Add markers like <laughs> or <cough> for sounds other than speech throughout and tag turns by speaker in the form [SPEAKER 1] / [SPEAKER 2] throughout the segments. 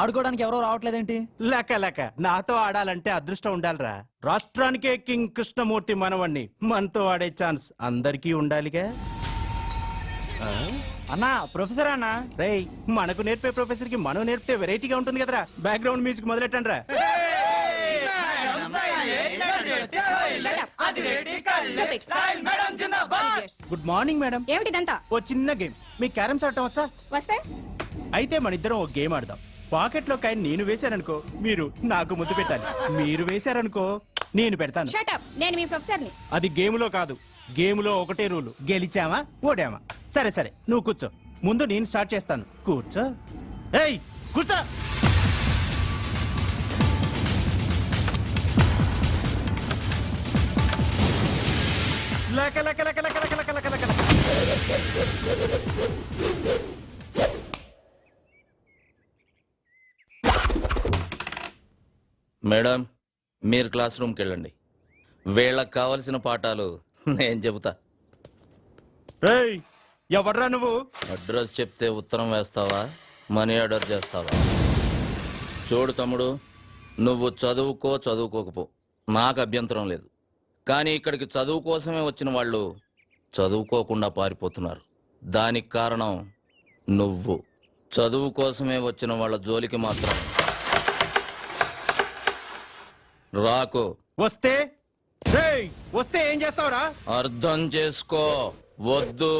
[SPEAKER 1] ఆడుకోవడానికి ఎవరో రావట్లేదేంటి?
[SPEAKER 2] లేక లేక నాతో ఆడాలంటే అదృష్టం ఉండాలిరా. రాష్ట్రానికే కింగ్ కృష్ణమూర్తి మనవణ్ణి. మనతో ఆడే ఛాన్స్ అందరికీ ఉండాలిగా.
[SPEAKER 1] అన్నా ప్రొఫెసర్ అన్నా?
[SPEAKER 2] రేయ్ మనకు నేర్పే ప్రొఫెసర్కి మనం నేర్పితే వెరైటీగా ఉంటుంది కదరా. బ్యాక్గ్రౌండ్ మ్యూజిక్ మొదలెట్టండి రా
[SPEAKER 3] Shut up. Stop it. Idiots.
[SPEAKER 2] Good morning madam.
[SPEAKER 3] ఏమిటిదంతా?
[SPEAKER 2] ఓ చిన్న గేమ్. మీ క్యారమ్స్ ఆడటం వచ్చా?
[SPEAKER 3] వస్తే?
[SPEAKER 2] అయితే మన ఇద్దరం ఒక గేమ్ ఆడదాం. పాకెట్లో కాయని నేను వేశాననుకో మీరు నాకు ముద్దు పెట్టాలి. మీరు వేశారనుకో నేను పెడతాను.
[SPEAKER 3] నేను మీ ప్రొఫెసర్ని.
[SPEAKER 2] అది గేమ్లో కాదు. గేమ్లో ఒకటే రూలు. గెలిచామా ఓడామా సరే సరే. నువ్వు కూర్చో. ముందు నేను స్టార్ట్ చేస్తాను. కూర్చో. ఏయ్ కూర్చో! లక లక లక లక లక లక లక లక
[SPEAKER 4] మేడం మీరు క్లాస్ రూమ్కి వెళ్ళండి. వీళ్ళకి కావలసిన పాఠాలు నేను చెబుతా.
[SPEAKER 2] రేయ్ ఎవర్రా నువ్వు?
[SPEAKER 4] అడ్రస్ చెప్తే ఉత్తరం వేస్తావా? మనీ ఆర్డర్ చేస్తావా? చూడు తమ్ముడు నువ్వు చదువుకో చదువుకోకపో. నాకు అభ్యంతరం లేదు. కానీ ఇక్కడికి చదువు కోసమే వచ్చిన వాళ్ళు చదువుకోకుండా పారిపోతున్నారు. దానికి కారణం నువ్వు. చదువు కోసమే వచ్చిన వాళ్ళ జోలికి మాత్రం రాకు.
[SPEAKER 2] వస్తే? రేయ్ వస్తే ఏం చేస్తావురా?
[SPEAKER 4] అర్థం చేసుకో. వద్దు.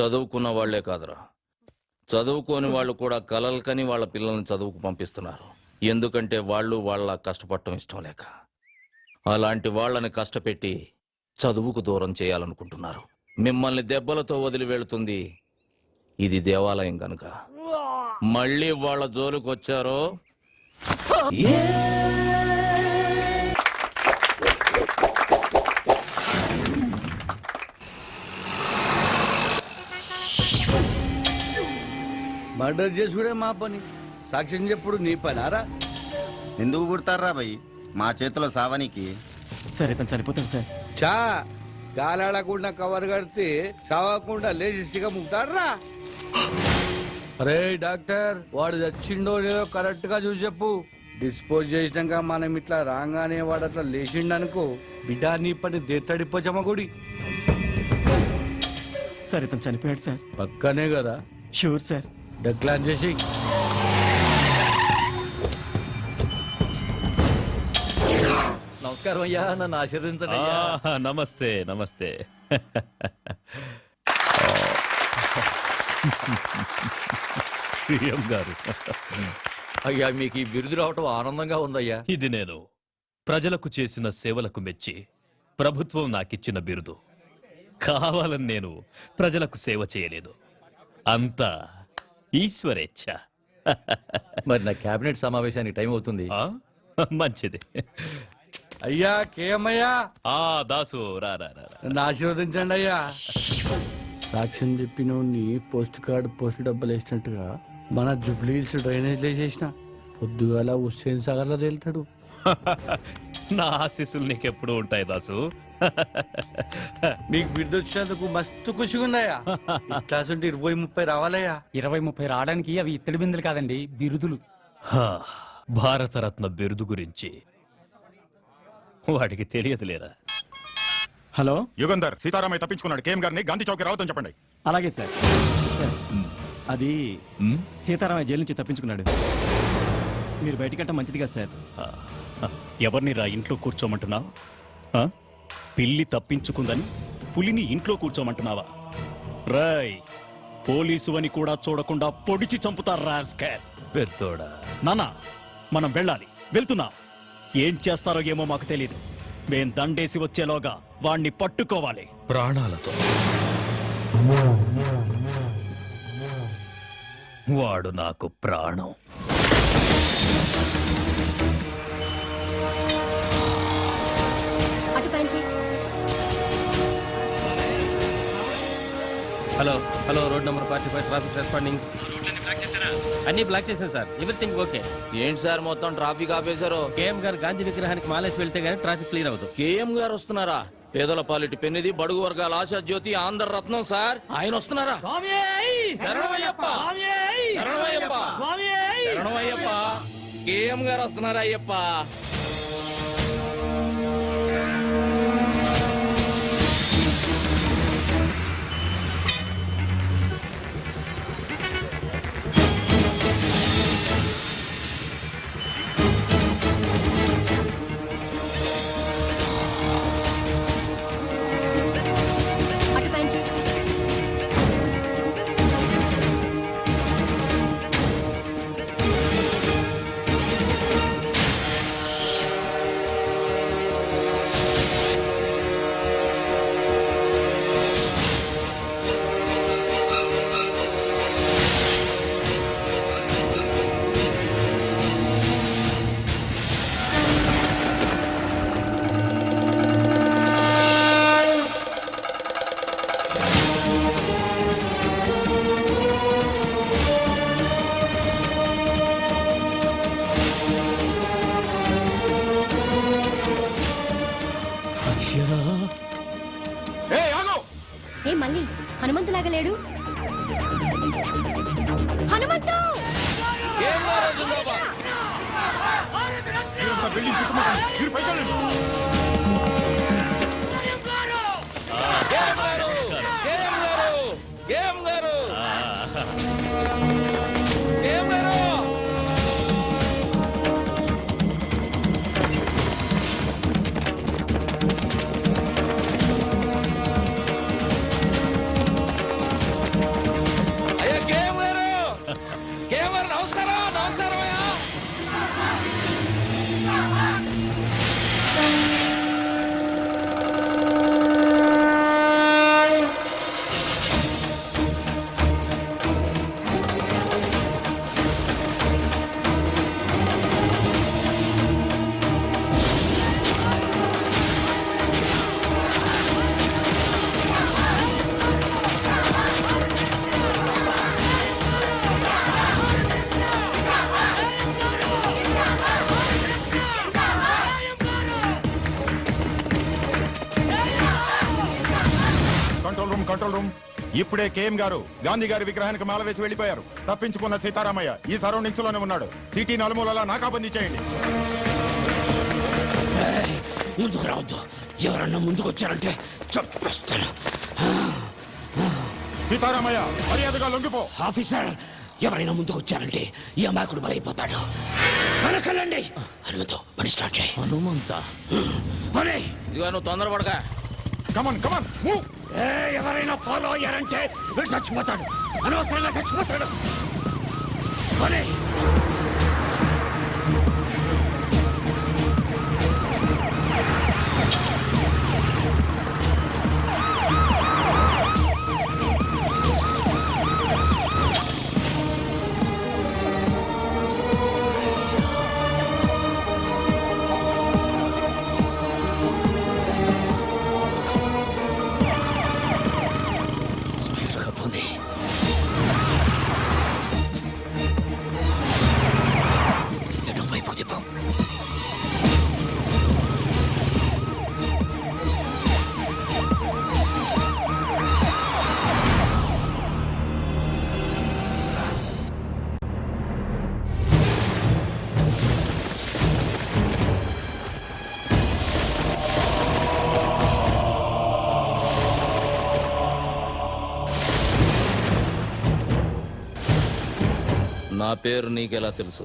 [SPEAKER 4] చదువుకున్న వాళ్ళే కాదురా. చదువుకోని వాళ్ళు కూడా కలలు కని వాళ్ళ పిల్లల్ని చదువుకు పంపిస్తున్నారు. ఎందుకంటే వాళ్ళు వాళ్ళ కష్టపడటం ఇష్టం లేక. అలాంటి వాళ్ళని కష్టపెట్టి చదువుకు దూరం చేయాలనుకుంటున్నారు. మిమ్మల్ని దెబ్బలతో వదిలి వెళుతుంది ఇది దేవాలయం గనుక. మళ్ళీ వాళ్ళ జోలికి వచ్చారో
[SPEAKER 5] మర్డర్ చేసుకునే మా పని. సాక్ష్యం చెప్పుడు నీ పనారా?
[SPEAKER 6] ఎందుకు పుడతారా భయ్? మా చేతిలో సావనికి.
[SPEAKER 1] సరే తను చనిపోతాడు సార్.
[SPEAKER 5] చా గాలాడకుండా కవర్ కడితే చావకుండా లేచి సిగ ముగ్గుతాడ్రా? అరే డాక్టర్ వాడు చచ్చిండో లేదో కరెక్ట్గా చూసి చెప్పు. డిస్పోజ్ చేసినాక మనం ఇట్లా రాగానే వాడు అట్లా లేచిండనుకో బిడ్డ నీ పని దేత్తడిపో జమగుడి.
[SPEAKER 1] సార్ ఇతను చనిపోయాడు సార్.
[SPEAKER 5] పక్కనే కదా.
[SPEAKER 1] Sure sir.
[SPEAKER 5] డక్లాన్ చేసి
[SPEAKER 6] నమస్కారం అయ్యా నన్ను ఆశీర్వదించండి అయ్యా.
[SPEAKER 7] ఆ, నమస్తే నమస్తే. సీఎం గారు.
[SPEAKER 6] అయ్యా మీకు ఈ బిరుదు రావటం ఆనందంగా ఉందయ్యా.
[SPEAKER 7] ఇది నేను ప్రజలకు చేసిన సేవలకు మెచ్చి ప్రభుత్వం నాకిచ్చిన బిరుదు. కావాలని నేను ప్రజలకు సేవ చేయలేదు. అంతా ఈశ్వరేచ్ఛ.
[SPEAKER 6] మరి నా కేబినెట్ సమావేశానికి టైం అవుతుంది.
[SPEAKER 7] ఆ? మంచిది.
[SPEAKER 5] అయ్యా కేమయ్యా?
[SPEAKER 7] ఆ దాసు రా రా రా రా.
[SPEAKER 5] నన్ను ఆశీర్వదించండి అయ్యా. సాక్ష్యం చెప్పిన పోస్ట్ కార్డ్ పోస్ట్ డబ్బులు వేసినట్టుగా మన జుబ్లీ హిల్స్ డ్రైనేజ్ వేసేసిన. పొద్దుగాల హుస్సేన్ సాగర్లో తేలుతాడు. <laughs>
[SPEAKER 7] నా ఆశీస్సులు నీకెప్పుడు ఉంటాయి దాసు.
[SPEAKER 5] మీకు బిడ్డ వచ్చినందుకు మస్తు ఖుషిగా ఉన్నాయా <laughs> క్లాస్ ఉంటే ఇరవై ముప్పై రావాలయ్యా.
[SPEAKER 1] ఇరవై ముప్పై రావడానికి అవి ఇత్తడి బిందులు కాదండి బిరుదులు.
[SPEAKER 7] హా, భారతరత్న బిరుదు గురించి. వాడికి తెలియదులేరా.
[SPEAKER 1] హలో?
[SPEAKER 8] యుగంధర్ సీతారామయ్య తప్పించుకున్నాడు కేఎం గారిని గాంధీ చౌక్ రావద్దని చెప్పండి.
[SPEAKER 1] అలాగే సార్. సార్ అది సీతారామయ్య జైలు నుంచి తప్పించుకున్నాడు. మీరు బయటికంటే మంచిది కదా సార్.
[SPEAKER 7] ఎవరిని రా ఇంట్లో కూర్చోమంటున్నావు? పిల్లి తప్పించుకుందని పులిని ఇంట్లో కూర్చోమంటున్నావా? రాయ్ పోలీసు అని కూడా చూడకుండా పొడిచి చంపుతారు రాస్కర్ పెద్దోడా. నానా మనం వెళ్ళాలి. వెళ్తున్నా. ఏం చేస్తారో ఏమో మాకు తెలియదు మేం దండేసి వచ్చేలోగా వాణ్ణి పట్టుకోవాలి. ప్రాణాలతో. వాడు నాకు ప్రాణం.
[SPEAKER 9] Hello hello road number forty five traffic responding అన్ని బ్లాక్ చేశాను సార్. ఎవ్రీథింగ్ ఓకే
[SPEAKER 4] ఏంటి సార్ మొత్తం ట్రాఫిక్ ఆపేశారు?
[SPEAKER 9] కేఎం గారు గాంధీ విగ్రహానికి మాలేసి వెళ్తే గానీ ట్రాఫిక్ క్లియర్ అవుతుంది
[SPEAKER 4] కేఎం గారు వస్తున్నారా? పేదల పాలిటి పెన్నిది బడుగు వర్గాల ఆశా జ్యోతి ఆంధ్ర రత్నం సార్. ఆయన వస్తున్నారా? కేఎం గారు వస్తున్నారా అయ్యప్ప?
[SPEAKER 3] హనుమంతులాగా లేడు?
[SPEAKER 8] ఇప్పుడే కేఎం గారు గాంధీ గారి విగ్రహానికి మాల వేసి వెళ్ళిపోయారు. తప్పించుకున్న సీతారామయ్య ఈ సరౌండింగ్స్లోనే ఉన్నాడు. సిటీ నలుమూలలా నాకాబందీ చేయండి
[SPEAKER 10] ముందుకు రావద్దు. ఎవరన్నా ముందుకు వచ్చారంటే చంపేస్తాను
[SPEAKER 8] సీతారామయ్య మర్యాదగా లొంగిపో.
[SPEAKER 10] ఆఫీసర్ ఎవరైనా ముందుకు వచ్చారంటే ఈ అమాయకుడు బలైపోతాడు. వెనకెళ్ళండి హనుమంతు పని స్టార్ట్ చేయి. హనుమంత? పని
[SPEAKER 4] ఇదిగో నువ్వు తొందరపడక.
[SPEAKER 8] Come on come on move
[SPEAKER 10] ఏ, ఎవరైనా ఫాలో అయ్యారంటే వీడు చచ్చిపోతాడు. అనవసరంగా చచ్చిపోతాడు.
[SPEAKER 4] నా పేరు నీకెలా తెలుసు?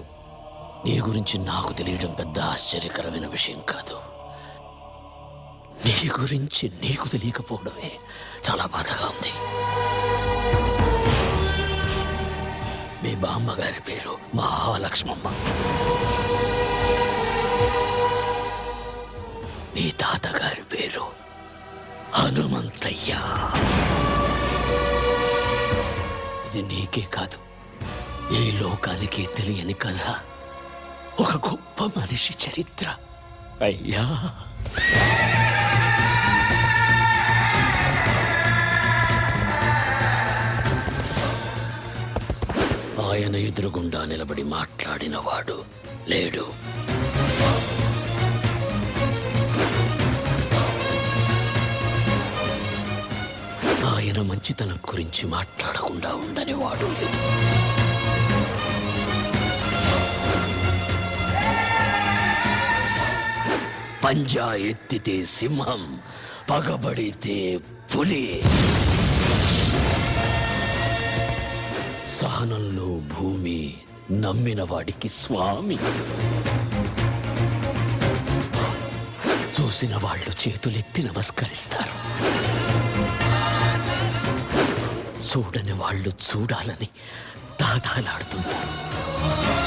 [SPEAKER 10] నీ గురించి నాకు తెలియడం పెద్ద ఆశ్చర్యకరమైన విషయం కాదు. నీ గురించి నీకు తెలియకపోవడమే చాలా బాధగా ఉంది. మీ బామ్మ గారి పేరు మహాలక్ష్మమ్మ. మీ తాతగారి పేరు హనుమంతయ్య. ఇది నీకే కాదు. ఈ లోకానికి తెలియని కథ. ఒక గొప్ప మనిషి చరిత్ర. అయ్యా! ఆయన ఎదురుగుండా నిలబడి మాట్లాడినవాడు లేడు. ఆయన మంచితనం గురించి మాట్లాడకుండా ఉండని వాడు పంజా ఎత్తితే సింహం పగబడితే పులి. సహనంలో భూమి నమ్మిన వాడికి స్వామి. చూసిన వాళ్ళు చేతులెత్తి నమస్కరిస్తారు. చూడని వాళ్ళు చూడాలని దాదాలాడుతుంటారు.